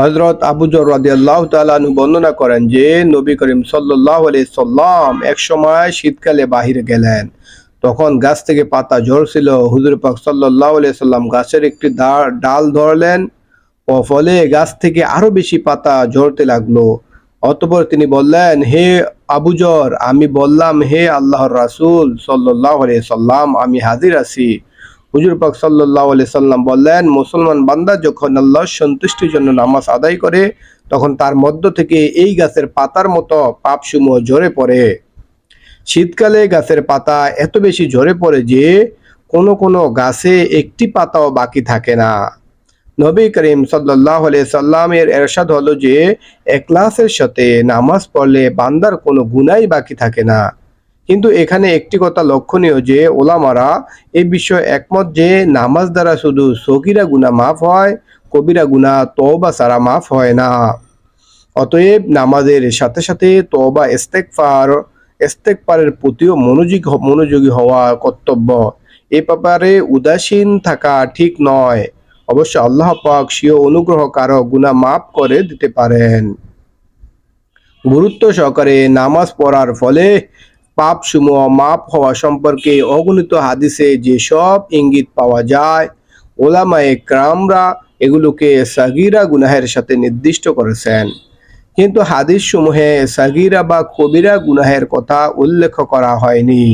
হজরত আবুজর রাদিয়াল্লাহু তাআলাহু বর্ণনা করেন যে, নবী করিম আলাইহি সাল্লাম এক সময় শীতকালে বাহিরে গেলেন। তখন গাছ থেকে পাতা ঝরছিল। হুজুর পাক আলাইহি সাল্লাম গাছের একটি ডাল ধরলেন। ও ফলে গাছ থেকে আরও বেশি পাতা ঝরতে লাগল। অতঃপর তিনি বললেন, হে আবুজর আমি বললাম, হে আল্লাহর রাসুল আলাইহি সাল্লাম, আমি হাজির আছি। হুজুর পাক সাল্লাল্লাহু আলাইহি সাল্লাম বললেন, মুসলমান বান্দা যখন আল্লাহর সন্তুষ্টির জন্য নামাজ আদায় করে, তখন তার মধ্য থেকে এই গাছের পাতার মতো পাপসমূহ ঝরে পড়ে। শীতকালে গাছের পাতা এত বেশি ঝরে পড়ে যে, কোনো কোনো গাছে একটি পাতাও বাকি থাকে না। নবী করিম সাল্লাহ সাল্লামের এরশাদ হলো যে, একলাসের সাথে নামাজ পড়লে বান্দার কোনো গুনাই বাকি থাকে না। কিন্তু এখানে একটি কথা লক্ষণীয় যে ওলামারা এ বিষয়ে একমত যে নামাজ দ্বারা শুধু সগিরা গুনা মাফ হয়, কবিরা গুনা তওবা সারা মাফ হয় না। অতএব নামাজের সাথে সাথে তওবা ইস্তেগফার, ইস্তেগফারের প্রতিও মনোযোগী মনোযোগী হওয়া কর্তব্য। এ ব্যাপারে উদাসীন থাকা ঠিক নয়। অবশ্য আল্লাহ পাক স্বীয় অনুগ্রহ কারও গুনাহ মাফ করে দিতে পারেন। গুরুত্ব সহকারে নামাজ পড়ার ফলে পাপ সমূহ মাপ হওয়া সম্পর্কে অগণিত হাদিসে যেসব ইঙ্গিত পাওয়া যায়, ওলামায়ে ক্রামরা এগুলোকে সাগিরা গুনাহের সাথে নির্দিষ্ট করেছেন। কিন্তু হাদিস সমূহে সাগিরা বা কবিরা গুনাহের কথা উল্লেখ করা হয়নি।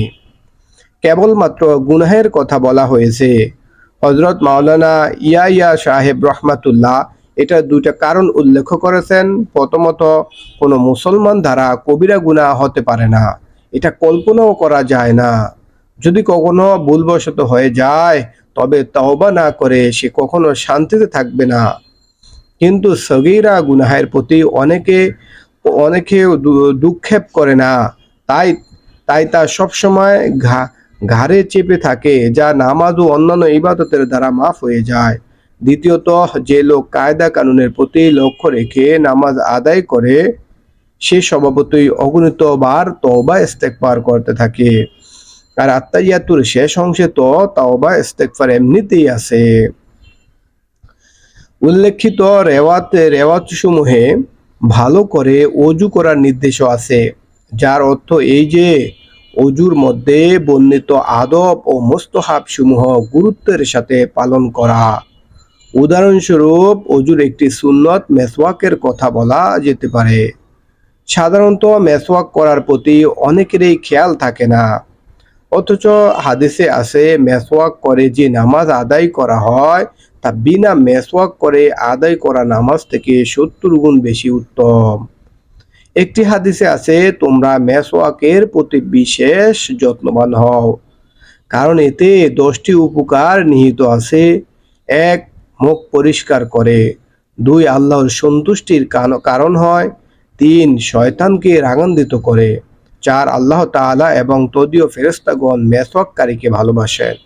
কেবলমাত্র গুনাহের কথা বলা হয়েছে। হজরত মাওলানা ইয়াইয়া সাহেব রহমাতুল্লাহ এটা দুইটা কারণ উল্লেখ করেছেন। প্রথমত, কোনো মুসলমান দ্বারা কবিরা গুনাহ হতে পারে না। এটা কল্পনাও করা যায় না। যদি কখনো ভুলবশত হয়ে যায়, তবে তওবা না করে সে কখনো শান্তিতে থাকবে না। কিন্তু সগীরা গুনাহের প্রতি অনেকে অনেকে দুক্ষেপ করে না। তাই তাই তা সবসময় ঘা, ঘাড়ে চেপে থাকে, যা নামাজ ও অন্যান্য ইবাদতের দ্বারা মাফ হয়ে যায়। দ্বিতীয়ত, যে লোক কায়দা কানুনের প্রতি লক্ষ্য রেখে নামাজ আদায় করে সে স্বভাবতই অগণিত বার তওবা ইস্তেগফার করতে থাকে। আর আত্মাইয়াতুর শেষ অংশে তো তওবা ইস্তেগফার এমনিতেই আছে। উল্লেখিত রেওয়াতে রেওয়াত সমূহে ভালো করে অজু করার নির্দেশও আছে, যার অর্থ এই যে অজুর মধ্যে বর্ণিত আদব ও মোস্তহাব সমূহ গুরুত্বের সাথে পালন করা। উদাহরণস্বরূপ, অজুর একটি সুন্নত মেসওয়াকের কথা বলা যেতে পারে। সাধারণত মেসওয়াক করার প্রতি অনেকেরই খেয়াল থাকে না। অথচ হাদিসে আছে, মেসওয়াক করে যে নামাজ আদায় করা হয়, তা বিনা মেসওয়াক করে আদায় করা নামাজ থেকে সত্তর গুণ বেশি উত্তম। একটি হাদিসে আছে, তোমরা মেসওয়াকের প্রতি বিশেষ যত্নবান হও, কারণ এতে দশটি উপকার নিহিত আছে। এক, মুখ পরিষ্কার করে। দুই, আল্লাহর সন্তুষ্টির কারণ হয়। তিন শয়তানকে রাগান্বিত করে, চার আল্লাহ তাআলা এবং তদীয় ফেরেস্তাগণ মেসওয়াককারীকে ভালোবাসেন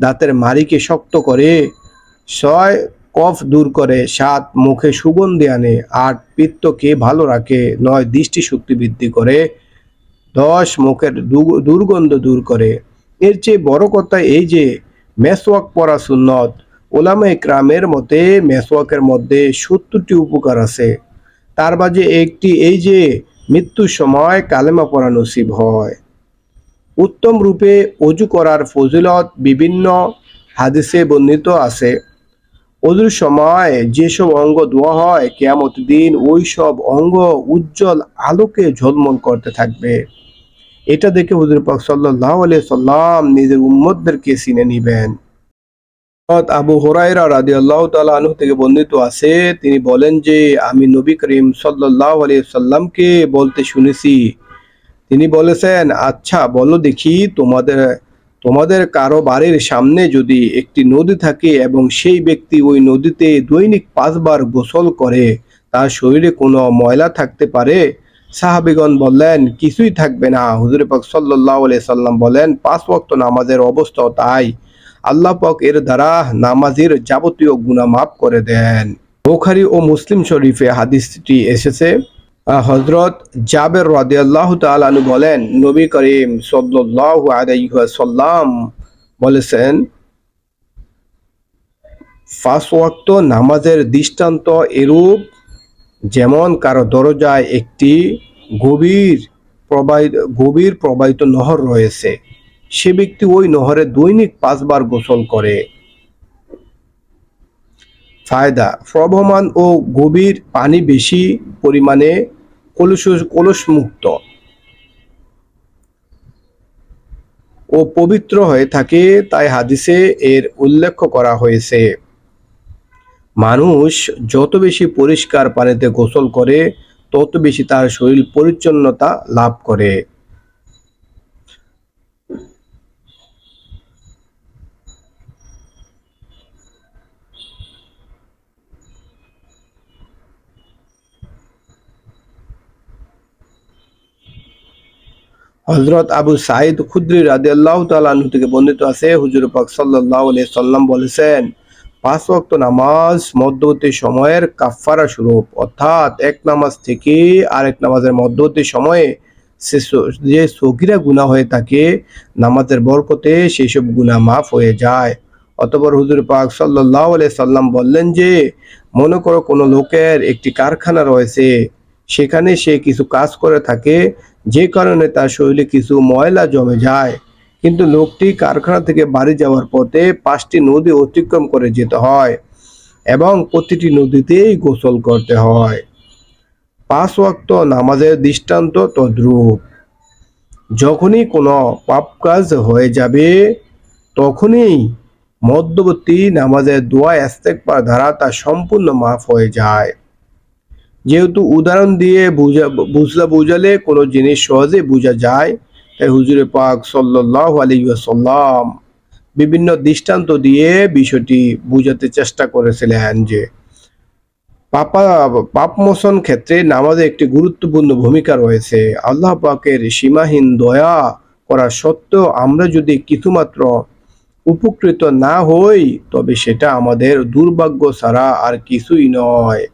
দাঁতের মারিকে শক্ত করে, ছয় কফ দূর করে, সাত মুখে সুগন্ধি আনে, আট পিত্তকে ভালো রাখে, নয় দৃষ্টি শক্তি বৃদ্ধি করে, দশ মুখের দুর্গন্ধ দূর করে। এর চেয়ে বড় কথা এই যে, মেসওয়াক পরা সুন্নত। ওলামা ক্রামের মতে, মেসওয়াকের মধ্যে সত্তরটি উপকার আছে। তার মাঝে একটি এই যে মৃত্যুর সময় কালেমা পড়া নসিব হয়। উত্তম রূপে অজু করার ফজিলত বিভিন্ন হাদিসে বর্ণিত আছে। অজুর সময় যেসব অঙ্গ ধোয়া হয়, কেয়ামত দিন ওই সব অঙ্গ উজ্জ্বল আলোকে ঝলমল করতে থাকবে। এটা দেখে হুজুর পাক সাল্লাল্লাহু আলাইহি সাল্লাম নিজের উম্মতদেরকে চিনে নিবেন। আবু হুরায়রা রাদিয়াল্লাহু তাআলা আনহু থেকে বর্ণিত আছে, তিনি বলেন যে, আমি নবী করিম সাল্লাল্লাহু আলাইহি সাল্লামকে বলতে শুনেছি। তিনি বলেছেন আচ্ছা বলো দেখি, তোমাদের তোমাদের কারও বাড়ির সামনে যদি একটি নদী থাকে এবং সেই ব্যক্তি ওই নদীতে দৈনিক পাঁচবার গোসল করে, তার শরীরে কোনো ময়লা থাকতে পারে? সাহাবিগণ বললেন, কিছুই থাকবে না। হুজুর পাক সাল্লাল্লাহু আলাইহি সাল্লাম বলেন, পাঁচ ওয়াক্ত নামাজের অবস্থা তাই। আল্লাহ পাক এর দ্বারা নামাজের যাবতীয় গুনাহ মাফ করে দেন। বুখারী ও মুসলিম শরীফে হাদিসটি এসেছে। হজরত জাবের রাদিয়াল্লাহু আনহু বলেন, নবী করিম সাল্লাল্লাহু আলাইহি ওয়াসাল্লাম বলেছেন পাঁচ ওয়াক্ত নামাজের দৃষ্টান্ত এরূপ, যেমন কারও দরজায় একটি গভীর প্রবাহিত গভীর প্রবাহিত নহর রয়েছে। সে ব্যক্তি ওই নহরে দৈনিক পাঁচবার গোসল করে। ফায়দা, প্রবহমান ও গভীর পানি বেশি পরিমাণে কলুষ, কলুষমুক্ত ও পবিত্র হয়ে থাকে তাই হাদিসে এর উল্লেখ করা হয়েছে। মানুষ যত বেশি পরিষ্কার পানিতে গোসল করে, তত বেশি তার শরীর পরিচ্ছন্নতা লাভ করে। হজরত আবু সাইদ খুদ্রি রাদি আল্লাহ তালু থেকে বর্ণিত আছে, হুজুর পাক সাল্লাহ সাল্লাম বলেছেন, পাঁচ ওয়াক্ত নামাজ মধ্যবর্তী সময়ের কাফারা স্বরূপ, অর্থাৎ এক নামাজ থেকে আরেক নামাজের মধ্যবর্তী সময়ে সে যে সগিরা গুণা হয়ে থাকে, নামাজের বরকতে সেই সব গুণা মাফ হয়ে যায়। অতপর হুজুর পাক সাল্লাহ সাল্লাম বললেন যে, মনে করো কোনো লোকের একটি কারখানা রয়েছে, সেখানে সে কিছু কাজ করে থাকে যে কারণে তার শরীরে কিছু ময়লা জমে যায়। কিন্তু লোকটি কারখানা থেকে বাড়ি যাওয়ার পথে পাঁচটি নদী অতিক্রম করে যেতে হয় এবং প্রতিটি নদীতেই গোসল করতে হয়। পাঁচ ওয়াক্ত নামাজের দৃষ্টান্ত তদ্রূপ যখনই কোনো পাপ কাজ হয়ে যাবে, তখনই মধ্যবর্তী নামাজের দোয়া ইস্তেকবার দ্বারা তা সম্পূর্ণ মাফ হয়ে যায়। যেহেতু উদাহরণ দিয়ে বুঝা, বুঝলা বুঝালে কোনো জিনিস সহজে বোঝা যায়। তাই হুজুরে পাক সাল্লাহ আলী সাল্লাম বিভিন্ন দৃষ্টান্ত দিয়ে বিষয়টি বুঝাতে চেষ্টা করেছিলেন যে, পাপা, পাপ মোচন ক্ষেত্রে নামাজে একটি গুরুত্বপূর্ণ ভূমিকা রয়েছে। আল্লাহ পাকের সীমাহীন দয়া করা সত্ত্বেও আমরা যদি কিছুমাত্র উপকৃত না হই, তবে সেটা আমাদের দুর্ভাগ্য ছাড়া আর কিছুই নয়।